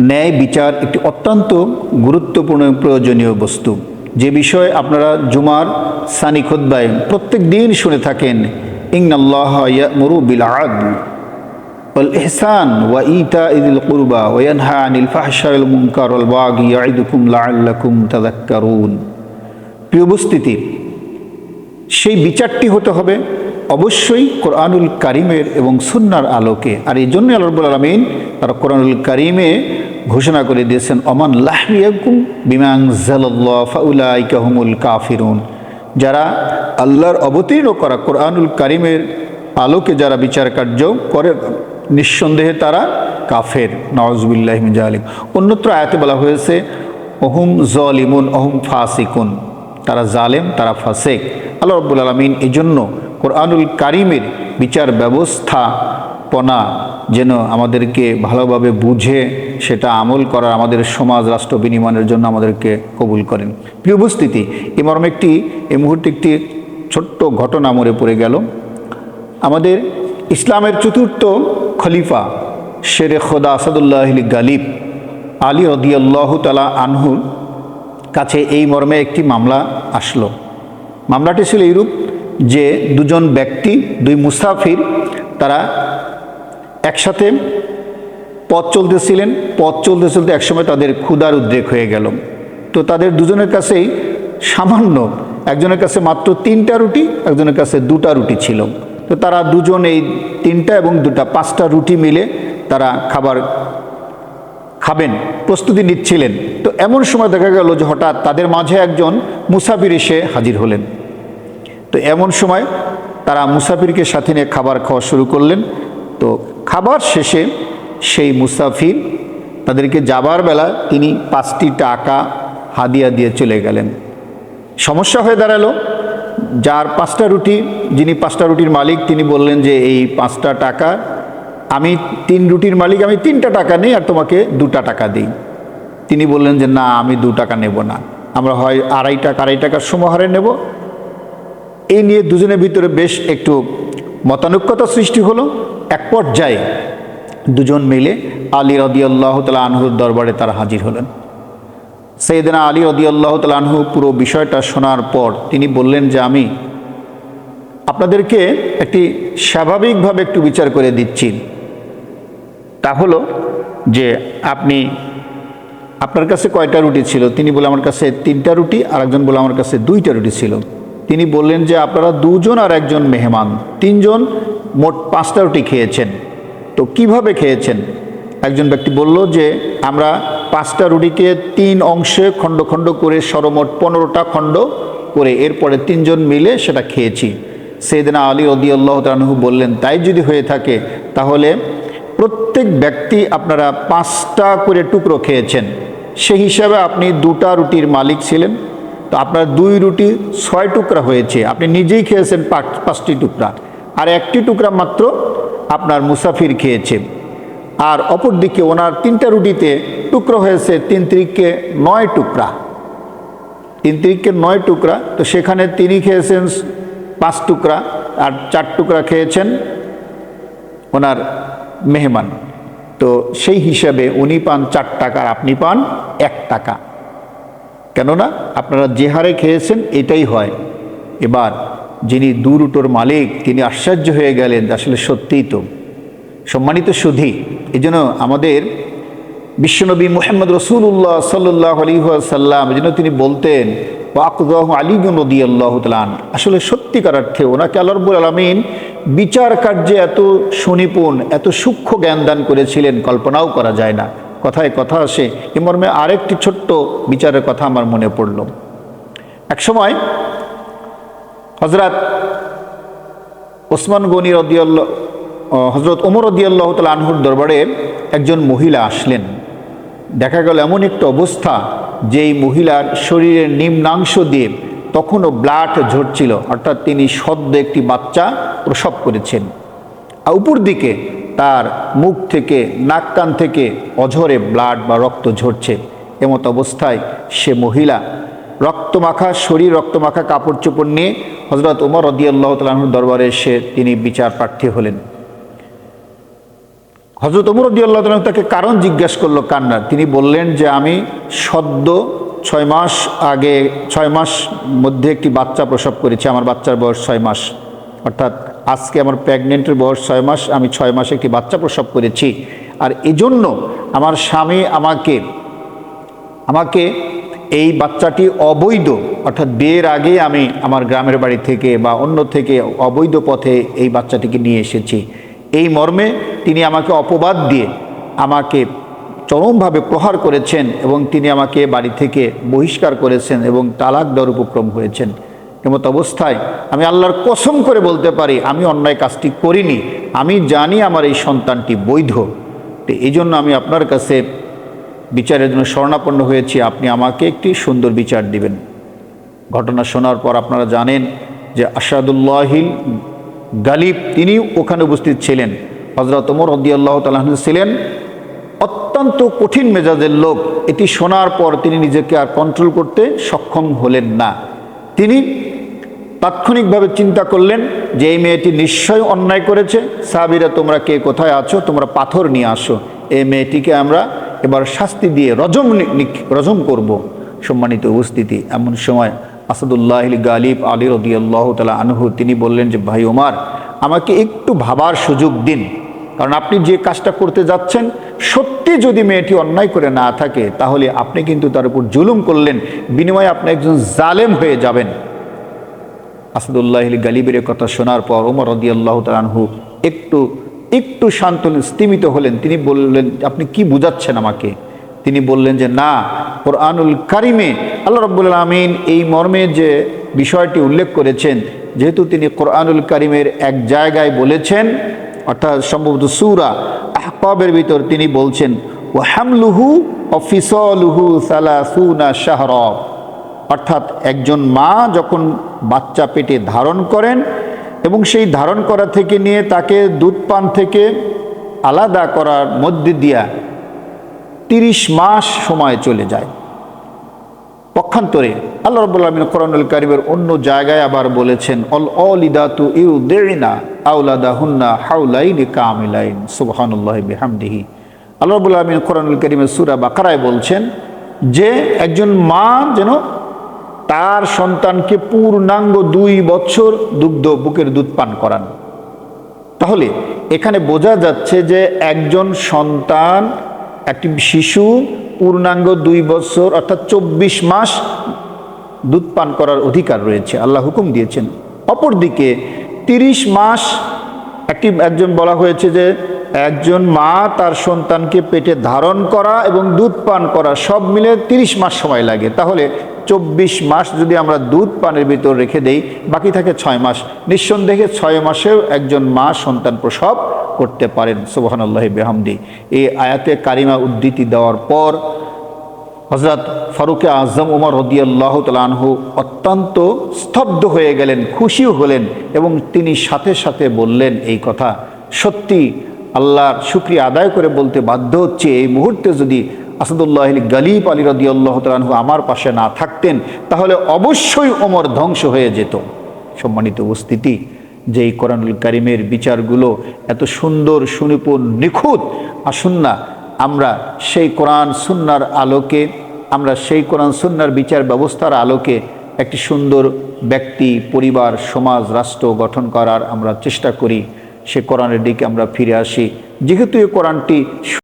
ন্যায় বিচার একটি অত্যন্ত গুরুত্বপূর্ণ প্রয়োজনীয় বস্তু যে বিষয়ে আপনারা জুমার সানি খুদ্বায় প্রত্যেক দিন শুনে থাকেন ইংনাল্লাহ ইয়ামুরু বিল আদল والإحسان وإيتاء ذي القربى وينهى عن الفحشاء والمنكر والبغي يعظكم لعلكم تذكرون প্রিয় উপস্থিতি সেই বিচারটি হতে হবে অবশ্যই কোরআনুল কারিমের এবং সুন্নার আলোকে আর এই জন্য আল্লাহ রব্বুল আলমিন তারা কোরআনুল কারিমে ঘোষণা করে দিয়েছেন, অমান লাহমিয়াকুম বিমাং জাল্লাহ কাফিরুন। যারা আল্লাহর অবতীর্ণ করা কোরআনুল কারিমের আলোকে যারা বিচার কার্য করে, নিঃসন্দেহে তারা কাফের। নওয়াজবিল্লাহ জালিম অন্যত্র আয়াতে বলা হয়েছে, অহুম জলিমুন, অহুম ফাসিকুন। তারা জালেম, তারা ফাসেক। আল্লাহ রব্বুল আলমিন এই জন্য কোরআনুল কারিমের বিচার ব্যবস্থাপনা যেন আমাদেরকে ভালোভাবে বুঝে সেটা আমল করার আমাদের সমাজ, রাষ্ট্র বিনিময়ের জন্য আমাদেরকে কবুল করেন। প্রিয় উপস্থিতি, এ মর্মে একটি এই মুহূর্তে একটি ছোট্ট ঘটনা মরে পড়ে গেল। আমাদের ইসলামের চতুর্থ খলিফা, শেরে খোদা আসাদুল্লাহ গালিব আলী রদিয়াল্লাহ তালা আনহুর কাছে এই মর্মে একটি মামলা আসলো। মামলাটি ছিল এইরূপ যে দুজন ব্যক্তি, দুই মুসাফির, তারা একসাথে পথ চলতেছিলেন, পথ চলতে চলতে একসময় তাদের ক্ষুধার উদ্রেক হয়ে গেল। তো তাদের দুজনের কাছেই সামান্য, একজনের কাছে মাত্র তিনটা রুটি, একজনের কাছে দুটা রুটি ছিল। তো তারা দুজন এই তিনটা এবং দুটা, পাঁচটা রুটি মিলে তারা খাবার খাবেন, প্রস্তুতি নিচ্ছিলেন। তো এমন সময় দেখা গেল যে হঠাৎ তাদের মাঝে একজন মুসাফির এসে হাজির হলেন। তো এমন সময় তারা মুসাফিরকে সাথে নিয়ে খাবার খাওয়া শুরু করলেন। তো খাবার শেষে সেই মুসাফির তাদেরকে যাবার বেলা তিনি পাঁচটি টাকা হাদিয়া দিয়ে চলে গেলেন। সমস্যা হয়ে দাঁড়াল। যার পাঁচটা রুটি, যিনি পাঁচটা রুটির মালিক, তিনি বললেন যে, এই পাঁচটা টাকা, আমি তিন রুটির মালিক, আমি তিনটা টাকা নেই, আর তোমাকে দুটা টাকা দিই। তিনি বললেন যে, না, আমি দু টাকা নেব না। আমরা হয় আড়াই টাকা, আড়াই টাকার সমহারে নেব। এই নিয়ে দুজনের ভিতরে বেশ একটু মতানৈক্যতা সৃষ্টি হলো। এক পর্যায়ে দুজন মিলে আলী রদিয়াল্লাহ তালা আনহুর দরবারে তারা হাজির হলেন। সৈয়দিনা আলী রদিয়াল্লাহ তালা আনহু পুরো বিষয়টা শোনার পর তিনি বললেন যে, আমি আপনাদেরকে একটি স্বাভাবিকভাবে একটু বিচার করে দিচ্ছি। তা হলো যে, আপনি, আপনার কাছে কয়টা রুটি ছিল? তিনি বলে, আমার কাছে তিনটা রুটি আর একজন বলে, আমার কাছে দুইটা রুটি ছিল। তিনি বললেন যে, আপনারা দুজন আর একজন মেহমান। তিনজন মোট পাঁচটা রুটি খেয়েছেন। তো কীভাবে খেয়েছেন? একজন ব্যক্তি বলল যে, আমরা পাঁচটা রুটিকে তিন অংশে খণ্ড খণ্ড করে সরমোট পনেরোটা খণ্ড করে এরপরে তিনজন মিলে সেটা খেয়েছি। সেদিনা আলী রদিয়াল্লাহ তানহু বললেন, তাই যদি হয়ে থাকে, তাহলে প্রত্যেক ব্যক্তি আপনারা পাঁচটা করে টুকরো খেয়েছেন। সেই হিসাবে আপনি দুটা রুটির মালিক ছিলেন। তো আপনার দুই রুটি ছয় টুকরা হয়েছে। আপনি নিজেই খেয়েছেন পাঁচ, পাঁচটি টুকরা। আর একটি টুকরা মাত্র আপনার মুসাফির খেয়েছে। আর অপরদিকে ওনার তিনটা রুটিতে টুকরো হয়েছে, তিন তিরিককে নয় টুকরা। তিন তিরিককে নয় টুকরা, তো সেখানে তিনি খেয়েছেন পাঁচ টুকরা আর চার টুকরা খেয়েছেন ওনার মেহমান। তো সেই হিসাবে উনি পান চার টাকা আর আপনি পান এক টাকা। কেননা আপনারা যে হারে খেয়েছেন এটাই হয়। এবার যিনি দুরুটোর মালিক, তিনি আশ্চর্য হয়ে গেলেন, আসলে সত্যিই তো। সম্মানিত সুধী এই জন্য আমাদের বিশ্বনবী মোহাম্মদ রসুল্লাহ সাল্লাহ আলিহাসাল্লাম যেন তিনি বলতেন, ওয়াকদাহ আলীগুন রদি আল্লাহ তালান আসলে সত্যিকার অর্থে ওনাকে আল্লাহবুল আলমিন বিচার কার্যে এত সুনিপুণ, এত সূক্ষ্ম জ্ঞান দান করেছিলেন, কল্পনাও করা যায় না। কথায় কথা আসে, এ মর্মে আরেকটি ছোট্ট বিচারের কথা আমার মনে পড়ল। এক সময় হজরত ওসমান গনি রদিয়াল্লাহ হজরত ওমর রদিয়াল্লাহ তাল আনহুর দরবারে একজন মহিলা আসলেন। দেখা গেল এমন একটা অবস্থা যে এই মহিলার শরীরের নিম্নাংশ দিয়ে তখনও ব্লাড ঝরছিল, অর্থাৎ তিনি সদ্য একটি বাচ্চা প্রসব করেছেন। আর উপর দিকে তার মুখ থেকে, নাক কান থেকে অঝরে ব্লাড বা রক্ত ঝরছে। এমত অবস্থায় সে মহিলা রক্তমাখা, শরীর রক্তমাখা, কাপড় চোপড় নিয়ে হজরত উমর রদিয়াল্লাহ তালাহুর দরবারে এসে তিনি বিচার প্রার্থী হলেন। হজরত উমর আল্লাহ তাকে কারণ জিজ্ঞাসা করল কান্নার তিনি বললেন যে, আমি সদ্য ছয় মাস আগে, ছয় মাস মধ্যে একটি বাচ্চা প্রসব করেছি, আমার বাচ্চার বয়স ছয় মাস। অর্থাৎ আজকে আমার প্রেগনেন্টের বয়স ছয় মাস, আমি ছয় মাসে একটি বাচ্চা প্রসব করেছি। আর এজন্য আমার স্বামী আমাকে আমাকে এই বাচ্চাটি অবৈধ, অর্থাৎ বিয়ের আগে আমি আমার গ্রামের বাড়ি থেকে বা অন্য থেকে অবৈধ পথে এই বাচ্চাটিকে নিয়ে এসেছি। এই মর্মে তিনি আমাকে অপবাদ দিয়ে আমাকে চরমভাবে প্রহার করেছেন এবং তিনি আমাকে বাড়ি থেকে বহিষ্কার করেছেন এবং তালাক দেওয়ার উপক্রম হয়েছেন এমত অবস্থায় আমি আল্লাহর কসম করে বলতে পারি, আমি অন্যায় কাজটি করিনি। আমি জানি আমার এই সন্তানটি বৈধ। তো এই জন্য আমি আপনার কাছে বিচারের জন্য স্বর্ণাপন্ন হয়েছি, আপনি আমাকে একটি সুন্দর বিচার দিবেন। ঘটনা শোনার পর আপনারা জানেন যে আসাদুল্লাহিল গালিব তিনি ওখানে উপস্থিত ছিলেন। হজরত ওমর রদিয়াল্লাহ তালাহ ছিলেন অত্যন্ত কঠিন মেজাজের লোক। এটি শোনার পর তিনি নিজেকে আর কন্ট্রোল করতে সক্ষম হলেন না। তিনি তাৎক্ষণিকভাবে চিন্তা করলেন যে এই মেয়েটি নিশ্চয় অন্যায় করেছে। সাহাবিরা, তোমরা কে কোথায় আছো? তোমরা পাথর নিয়ে আসো। এই মেয়েটিকে আমরা এবার শাস্তি দিয়ে রজম রজম করব সম্মানিত উপস্থিতি। এমন সময় আসাদুল্লাহ গালিব আলী রদিয়াল্লাহ তালা আনহু, তিনি বললেন যে, ভাই ওমার, আমাকে একটু ভাবার সুযোগ দিন। কারণ আপনি যে কাজটা করতে যাচ্ছেন, সত্যি যদি মেয়েটি অন্যায় করে না থাকে, তাহলে আপনি কিন্তু তার উপর জুলুম করলেন। বিনিময়ে আপনি একজন জালেম হয়ে যাবেন। আসাদুল্লাহ গালিবের কথা শোনার পর ওমর রদি আল্লাহ তালহু একটু একটু শান্ত হলেন, স্তিমিত হলেন। তিনি বললেন আপনি কি বুঝাচ্ছেন আমাকে? তিনি বললেন যে না কোরআনুল কারিমে আল্লাহ রব্বুল আমিন এই মর্মে যে বিষয়টি উল্লেখ করেছেন যেহেতু তিনি কোরআনুল কারিমের এক জায়গায় বলেছেন অর্থাৎ সম্ভবত সুরা আহকাবের ভিতর তিনি বলছেন ও হামলুহু অফিসলুহু সালাসুনা শাহরব অর্থাৎ একজন মা যখন বাচ্চা পেটে ধারণ করেন এবং সেই ধারণ করা থেকে নিয়ে তাকে দুধ পান থেকে আলাদা করার মধ্যে দিয়া তিরিশ মাস সময় চলে যায়। পক্ষান্তরে আল্লাহ রব্বুল আলমিন কোরআনুল কারিমের অন্য জায়গায় আবার বলেছেন, অল অলিদাতু ইউ দেরিনা আউলাদা হুন্না হাউলাইন কামিলাইন। সুবহানুল্লাহ বিহামদিহি। আল্লাহ রব্বুল আলমিন কোরআনুল কারিমের সুরা বাকারায় বলছেন যে, একজন মা যেন তার সন্তানকে পূর্ণাঙ্গ দুই বছর দুগ্ধ বুকের দুধ পান করান। তাহলে এখানে বোঝা যাচ্ছে যে একজন সন্তান, একটি শিশু পূর্ণাঙ্গ দুই বছর অর্থাৎ চব্বিশ মাস দুধ পান করার অধিকার রয়েছে, আল্লাহ হুকুম দিয়েছেন। অপরদিকে তিরিশ মাস একটি, একজন বলা হয়েছে যে একজন মা তার সন্তানকে পেটে ধারণ করা এবং দুধ পান করা সব মিলে তিরিশ মাস সময় লাগে। তাহলে চব্বিশ মাস যদি আমরা দুধ পানের ভিতর রেখে দেই, বাকি থাকে ছয় মাস। নিঃসন্দেহে ছয় মাসেও একজন মা সন্তান প্রসব করতে পারেন। সুবহানাল্লাহি বেহামদি। এই আয়াতে কারিমা উদ্ধৃতি দেওয়ার পর হজরত ফারুকে আজম উমর রদিয়াল্লাহ তালানহু অত্যন্ত স্তব্ধ হয়ে গেলেন, খুশিও হলেন এবং তিনি সাথে সাথে বললেন এই কথা। সত্যি আল্লাহর শুক্রিয়া আদায় করে বলতে বাধ্য হচ্ছে, এই মুহূর্তে যদি আসাদুল্লাহ গালিব আলী রদিয়াল্লাহ তালানহু আমার পাশে না থাকতেন, তাহলে অবশ্যই ওমর ধ্বংস হয়ে যেত। সম্মানিত উপস্থিতি যে এই কোরআনুল কারিমের বিচারগুলো এত সুন্দর, সুনিপুণ, নিখুঁত, আসুন না, আমরা সেই কোরআন সুন্নার আলোকে, আমরা সেই কোরআন সুন্নার বিচার ব্যবস্থার আলোকে একটি সুন্দর ব্যক্তি, পরিবার, সমাজ, রাষ্ট্র গঠন করার আমরা চেষ্টা করি। সে কোরআনের দিকে আমরা ফিরে আসি। যেহেতু এই কোরআনটি